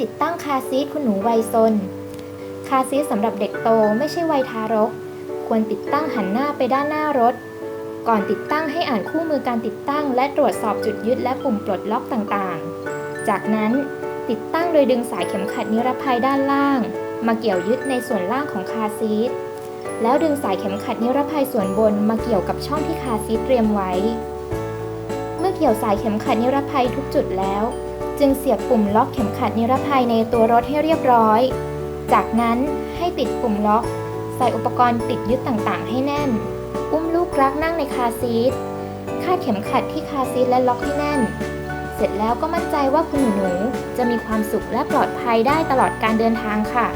ติดตั้งคาซีทคุณหนูวัยซน คาซีทสำหรับเด็กโตไม่ใช่วัยทารก ควรติดตั้งหันหน้าไปด้านหน้ารถ ก่อนติดตั้งให้อ่านคู่มือการติดตั้ง และตรวจสอบจุดยึดและปุ่มปลดล็อกต่างๆ จากนั้นติดตั้งโดยดึงสายเข็มขัดนิรภัยด้านล่าง มาเกี่ยวยึดในส่วนล่างของคาซีทแล้วดึงสายเข็มขัดนิรภัยส่วนบนมาเกี่ยวกับช่องที่คาซีทเตรียมไว้ เมื่อเกี่ยวสายเข็มขัดนิรภัยทุกจุดแล้ว จึงเสียบปุ่มล็อกเข็มขัดนิรภัยในตัวรถให้เรียบร้อย จากนั้นให้ติดปุ่มล็อก ใส่อุปกรณ์ติดยึดต่างๆ ให้แน่น อุ้มลูกรักนั่งในคาซีทคาดเข็มขัดที่คาซีทและล็อกให้แน่น เสร็จแล้วก็มั่นใจว่าคุณหนูๆจะมีความสุขและปลอดภัยได้ตลอดการเดินทางค่ะ